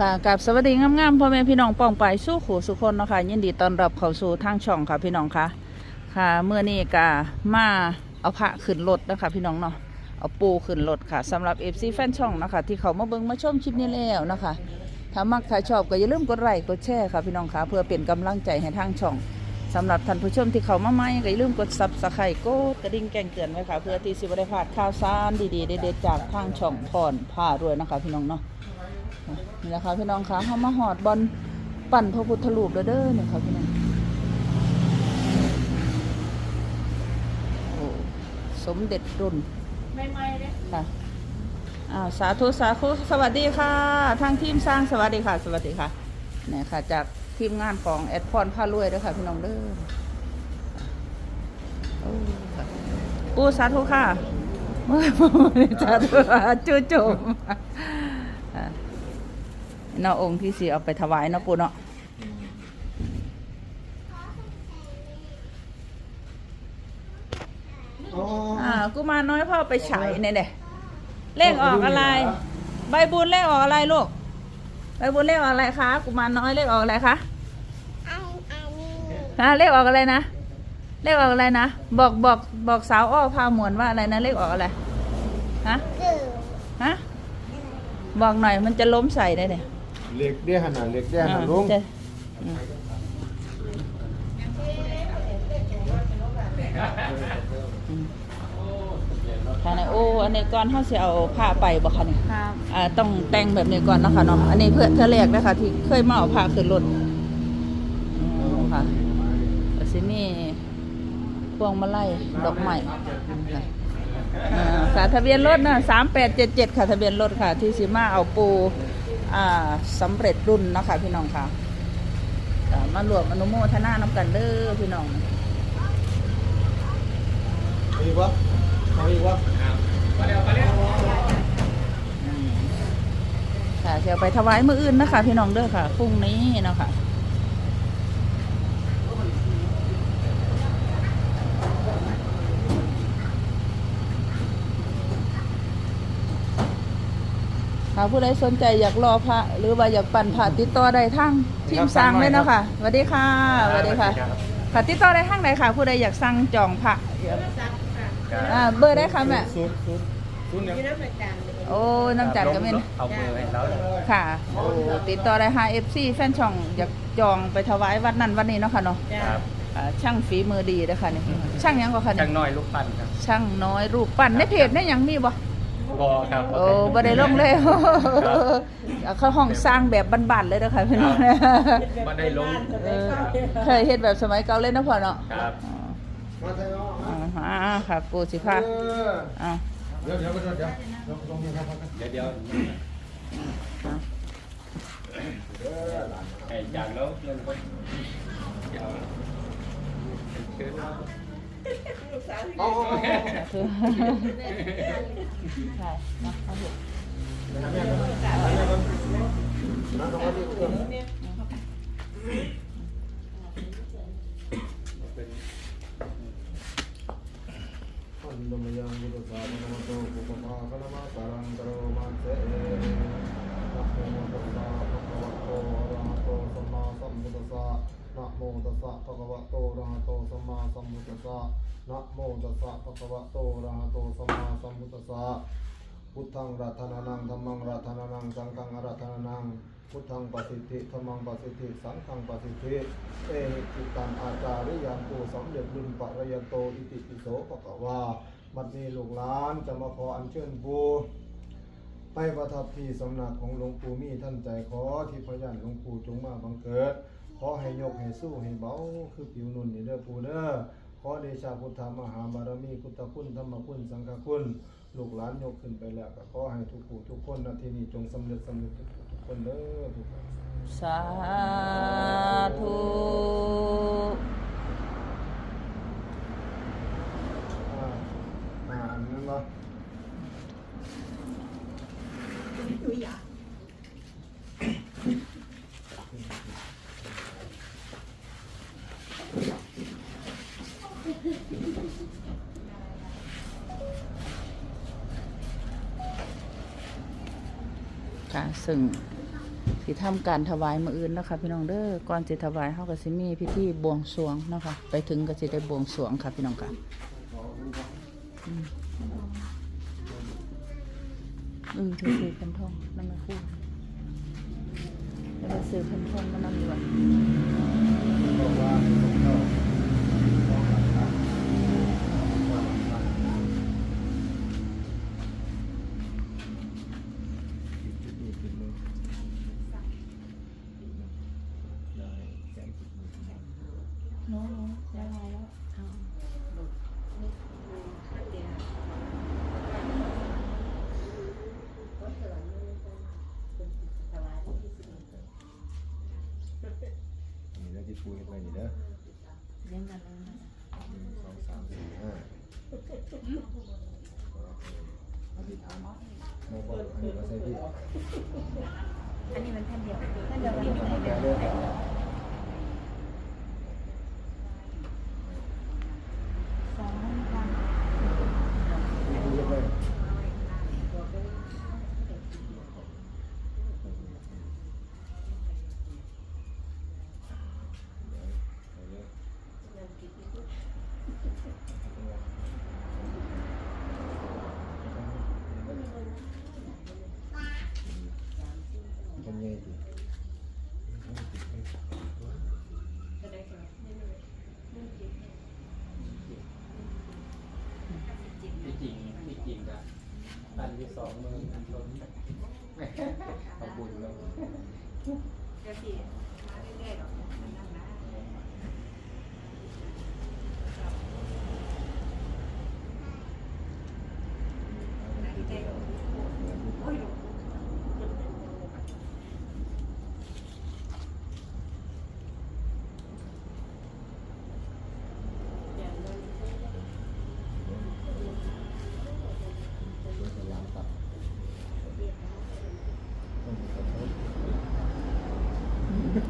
ค่ะกับสวัสดีงามๆพ่อแม่พี่น้องป้องไปสู้ขู่สุคนเนาะคะยินดีต้อนรับเข้าสู่ทางช่องค่ะพี่น้องค่ะค่ะเมื่อนี้ก็มาเอาพระขึ้นรถนะคะพี่น้องเนาะเอาปูขึ้นรถค่ะสำหรับเอฟซีแฟนช่องนะคะที่เขามาเบิ่งมาชมคลิปนี้แล้วนะคะถ้ามักถ้าชอบก็อย่าลืมกดไลค์กดแชร์ค่ะพี่น้องค่ะเพื่อเป็นกำลังใจให้ทางช่องสำหรับท่านผู้ชมที่เขามาใหม่ก็อย่าลืมกดซับสไครต์กดกระดิ่งแจ้งเตือนไว้ค่ะเพื่อที่สิบได้พลาดข่าวสารดีๆเด็ดๆจากทางช่องพรผ้ารวยนะคะพี่น้องเนาะ นี่แหละค่ะพี่น้องคะเขามาหอดบอลปั่นพระพุทธรูปเด้อเด้อเนี่ยค่ะพี่น้องโอ้สมเด็จรุ่นไม่ไม่เลยค่ะอ้าวสาธุสาธุสวัสดีค่ะ ทางทีมสร้างสวัสดีค่ะ สวัสดีค่ะเนี่ยค่ะ จากทีมงานของแอดพรพารวยเด้อค่ะพี่น้องเด้อโอ้ค่ะปูสาธุค่ะเมื่อสาธุค่ะจู่โจมอ่า เนาะองค์ที่สีเอาไปถวายเนาะปูเนาะอ่ากูมารน้อยพ่อไปฉายเนี่ยเด้เลขออกอะไร ใบบุญเลขออกอะไรลูกใบบุญเลขออกอะไรคะกูมารน้อยเลขออกอะไรคะอันอันนี้ฮะเลขออกอะไรนะเลขออกอะไรนะบอกบอกบอกสาวอ้อพาหมวนว่าอะไรนะเลขออกอะไรฮะคือฮะบอกหน่อยมันจะล้มใส่ได้เนี่ย เล็กเด้ขนาดเล็กเด้ขนาดลุงจะอืมค่ะนะโอ้อันนี้ก่อนเขาสิเอาผ้าไปบ่คะเนี่ยครับอ่าต้องแต่งแบบนี้ก่อนเนาะคะเนาะอันนี้เพื่อเธอแรกนะคะที่เคยมาเอาผ้าขึ้นรถอ๋อค่ะแต่สิมีพวงมาลัยดอกไม้ค่ะอ่าค่ะทะเบียนรถนะสามแปดเจ็ดเจ็ดค่ะทะเบียนรถค่ะ ที่สิมาเอาปู อ่าสำเร็จรุ่นเนาะคะพี่น้องค่ะอ่ามารวมอนุโมทนาน้ำกันเด้อพี่น้องมีวะเอาอีกวะค่ะจะไปถวายมืออื่นนะคะ พี่น้องเด้อค่ะพรุ่งนี้เนาะค่ะ ค่ะผู้ใดสนใจอยากรอพระ หรือว่าอยากปั่นพระติดต่อได้ทั้งทีมสร้างเลยเนาะค่ะสวัสดีค่ะสวัสดีค่ะค่ะติดต่อได้ทั้งไหนค่ะ ผู้ใดอยากสั่งจองพระอ่าเบอร์ได้ค่ะแม่ศูนย์ศูนย์ศูนย์เนี่ยที่รับประจานโอ้น้ำจัดก็เป็นเอาเบอร์ให้แล้วเลยค่ะโอ้ติดต่อได้ค่ะ FC แฟนช่องอยากจองไปถวายวัดนั้นวันนี้เนาะค่ะเนาะจ้าครับอ่าช่างฝีมือดีนะคะเนี่ยช่างหยังก็ค่ะจัเนี่ยงน้อยลูกปั้นครับช่างน้อยรูปปั้นในเพจเนี่ยยังมีบ่ บอครับโอ้บ่ได้ลงเลยเอาเขาห้องสร้างแบบบ้านๆเลยเด้อค่ะพี่น้องบ่ได้ลงเออเคยเฮ็ดแบบสมัยเก่าเลยเนาะพ่อเนาะครับมาไทยเนาะอ่าอ่าค่ะปูสิเอพาออ้าวเดี๋ยวเดี๋ยวเดี๋ยวเดี๋ยวเดี๋ยวลงนี่ครับครับเดี๋ยวเดี๋ยวอ้าวไอ้จานแล้วเรื่องก็เดี๋ยวเชิญ ครับเอาเอาเอาคือใช่เนาะเอาเถอะเอาเนี่ยเอาเนี่ยเอาเนี่ยเอาเนี่ยอันดมยังบุตรสาวนาโตปุปภาคณมาสารังกโรมาเส นะโมตัสสะภะคะวะโตอะระหะโตสัมมาสัมพุทธัสสะนะโมตัสสะภะคะวะโตอะระหะโตสัมมาสัมพุทธัสสะพุทธังรัตนานังธัมมังรัตนานังสังฆังรัตนานังพุทธังปสิทธิธัมมังปสิทธิสังฆังปสิทธิเอหิจิตังอาจาริยังตูสำเร็จรุ่นปะระยะโตอิติปิโสปะกะวาบัดนี้ลูกหลานจะมาขออัญเชิญปูไปประทับที่สำนักของหลวงปู่มีท่านใจขอที่พยานหลวงปู่จงมาบังเกิด ขอให้ยกให้สู้ให้เบาคือผิวนุ่นนี่เด้อปู่เด้อขอเดชาพุทธมหาบารมีพุทธคุณธรรมคุณ สังฆคุณ ลูกหลานยกขึ้นไปแล้วก็ขอให้ทุกผู้ทุกคนนาทีนี้จงสำเร็จสำเร็จทุกผู้ทุกคนเด้อทุกคนสาธุอ่าอ่าอันนั้นเนาะ ค่ะ ซึ่งสิทำการถวายมืออื่นนะคะพี่น้องเด้อก่อนสิถวายเฮาก็สิมีพิธีบวงสรวงนะคะ ไปถึงก็สิได้บวงสรวงค่ะพี่น้องค่ะอืมเออเธอซื้อพันทองนั่นมาคู่แล้วก็ซื้อพันทองมานำดีกว่า หนูหนูยังไงแล้วนี่แล้วที่ปูเห็นไปนี่เด้อยังกันเลยหนึ่งสองสามสี่ห้าอธิษฐานโมโหอันนี้ก็ใส่พี่อันนี้มันแผ่นเดียวแผ่นเดียวมีไหนแกเดียว เลือก สองพัน เลือกเลย เป็น ไงดีที่จริงที่จริงอะตันที่สองมือมันช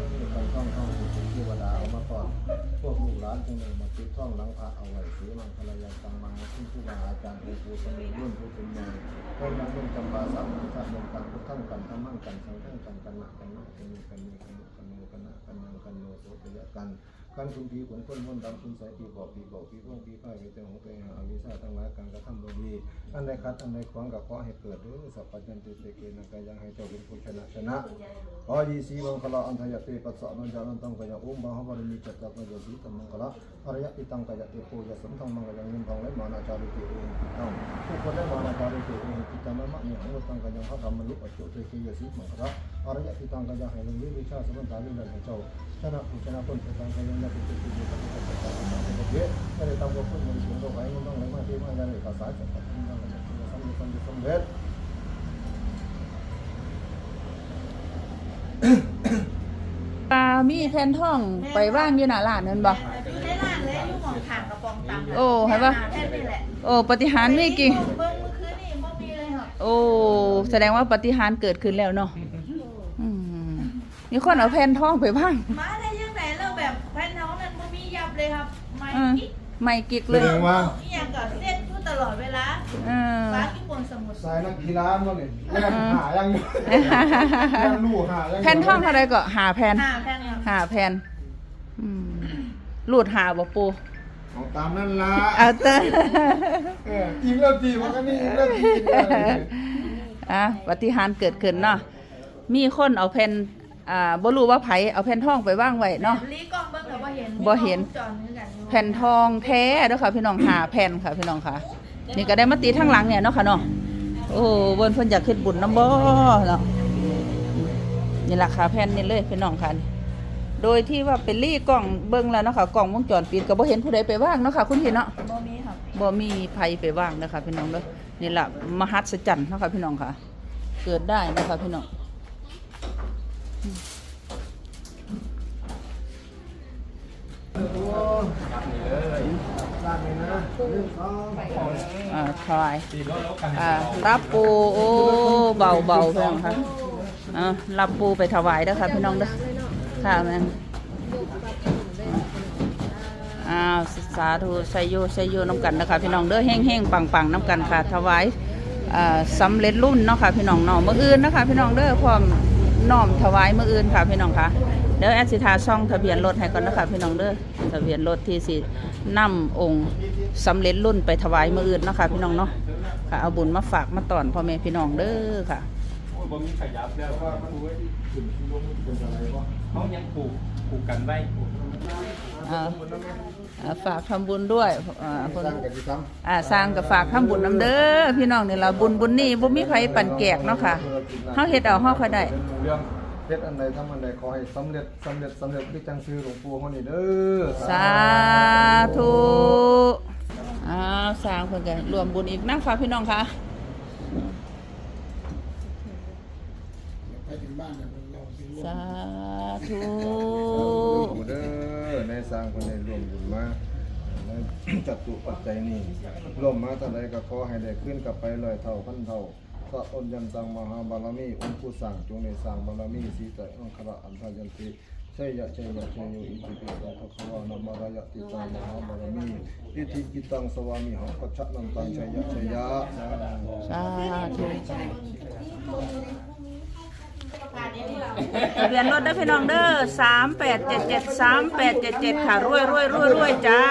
ยวกันการท่องท่องสุขเทวดาเอามาก่อน พวกลูกหลานจึงเลยมาติดท่องหลังพระเอาไว้สีมังคลายังตังมังขึ้นผู้บาอาจารย์ผู้ผู้สมัยรุ่นผู้เป็นใหญ่ให้นักนุ่งจำปาสามมุขะมงกันพุทธังกันธรรมังกันสังฆังกันกันหนักกันหนักกันมีกันมีกันโนกันโนกันนะกันยังกันโนโสตยะกัน การคุณผีขนคนมนต์ดำคุณใสผีบอกผีบอกผีพ่วงผีพ่ายไปเต็มของตัวเองอาวิชาทั้งหลายการกระทำบดีอันใดคัดอันใดขวางกับขอให้เกิดด้วยสัพพัญญติเตเกนะกายังให้เจ้าเป็นผู้ชนะชนะขอยีสีมังคลาอันทยเตปัสสะนันจานันตังกายอุ้มบาหบารมีจัตตะกายสีธรรมังคละอริยติตังกายเตโพยสัมทังมังกายังยินทองและมานาจาริเตเองติตังผู้คนได้มานาจาริเตเองติตังมะมะเนี่ยหังตังกายังพระธรรมลุอจุเตเกยสีมังคละ อรยะปิตังกจาให้งวิวิชาสมุนตาลินันเจ้าชนะผู้ชนะคนเป็นทงใครยังได้เป็นผู้ที่ปฏิบัติตามธรรมเยอะไม่ได้ตามกับผู้มีสูงตัวไหวมันต้องไหลมาที่มาอย่างไรภาษาจะตัดทิ้งนั่นแหละสำเร็จสำเร็จสำปลามีแทนท่องไปว่างอยู่หนาร้านนั่นบ่อยู่ในร้านเลยอยู่หองขางกระปองตำโอ้เห็นปะแค่นี้แหละโอ้ปฏิหารไม่กี่โอ้ แสดงว่าปฏิหารเกิดขึ้นแล้วเนาะ มีคนเอาแผ่นทองไปว่างมาได้ยังไงแล้วแบบแผ่นท้องนั้นบ่มียับเลยครับไม่เออกิ๊กไม่กิกแสเลยดงว่าอีหยังก็เส้นอยู่ตลอดเวลาเออ ฟ้าอยู่บนสมุทรสายนักกีฬามันเนี่ยแล่นหายังยังลู่หายังแผ่นทองเท่าไรก็หาแผ่นห้าแผ่นครับหาแผ่นอืมรูดหาบ่ปูของตามนั่นละเอาเตอเออจริงแล้วจริงมันก็นี่เรื่องจริงเลยอะปฏิหารย์เกิดขึ้นเนาะมีคนเอาแผ่น อ่าบ่รู้ว่าไผเอาแผ่นทองไปว่างไว้เนาะ ลีกล้องเบิ่งก็บ่เห็นบ่เห็นมีกล้องวงจรคือกันอยู่แผ่นทองแท้เด้อค่ะพี่น้องหาแผ่นค่ะพี่น้องค่ะ นี่ก็ได้มาตีทั้งหลังเนี่ยเนาะค่ะเนาะโอ้เบิ่นเพิ่นอยากเฮ็ดบุญนํบ่เนาะนี่ราคาแผ่นนี่เลยพี่น้องค่ะนี่โดยที่ว่าเป็นลี่กล้องเบิ่งแล้วเนาะค่ะกล้องวงจรปิดก็บ่เห็นผู้ใดไปว่างเนาะค่ะคุณพี่เนาะ บ่มีครับบ่มีภัยไปว่างนะคะพี่น้องเด้อนี่ล่ะมหัศจรรย์เนาะค่ะพี่น้องค่ะ เกิดได้นะคะพี่น้อง ตัว ครับนี่เลย ด้านนี้นะหนึ่งส องอ่าถวายตีรถแล้วกันอ่ารับปูโอ้เบาเบาเพื่อนค่ะอ่ารับปูไปถวายเด้อค่ะพี่น้องเด้อค่ะแม่อ้าวสาธุชัยโยชัยโยน้ำกันนะคะพี่น้องเด้อแห้งแห้งปังปังๆน้ำกันค่ะถวายอ่าสำเร็จรุ่นเนาะค่ะพี่น้องเนาะมื้ออื่นนะคะพี่น้องเด้อพร้อมน้อมถวายมื้ออื่นค่ะพี่น้องค่ะ เดี๋ยวแอดสิทาช่องทะเบียนรถให้ก่อนนะคะพี่น้องเด้อทะเบียนรถที่สินำองค์สำเร็จรุ่นไปถวายมื้ออื่นเนาะค่ะพี่น้องเนาะค่ะเอาบุญมาฝากมาตอนพ่อแม่พี่น้องเด้อค่ะโอ้ยบ่มีขยับแล้วว่ามันขึ้นลงเป็นอะไรวะเขายังปลูกปลูกกันไว้อ่าอ่าฝากทำบุญด้วยอ่าคนสร้างกันที่ทอ่าสร้างกับฝากทำบุญน้ำเด้อพี่น้องนี่ล่ะบุญบุญนี่บ่มีไผปั่นแกกเนาะค่ะเฮาเฮ็ดเอาเฮาค่อยได้ เรื่องเพชรอันใดทำอันใดขอให้สำเร็จสำเร็จสำเร็จคือจังซื้อหลวงปู่เฮานี่เด้อสาธุอ้าวสร้างเพิ่นก็รวมบุญอีกนะค่ะพี่น้องค่ะสาธุปู่เด้อในสร้างคนได้ร่วมบุญมาในจัตุปัจจัยนี้ร่วมมาเท่าใดก็ขอให้ได้ขึ้นกลับไปร้อยเท่าพันเท่า สะอนยันตังมหาบารมีองค์ผู้สร้างจงได้สร้างบารมีสีแต่องคระอันทยันติชัยยะชัยยะชัยโยอิติปิโสภะคะวานามารายะติตามหาบารมีอิทิกิตังสวามิหังกัจฉนันตังชัยยะชัยยะสาธุผ่านนี้นี่เราทะเบียนรถเด้อพี่น้องเด้อสามแปดเจ็ดเจ็ดสามแปดเจ็ดเจ็ดค่ะรวยรวยรวยรวยจ้า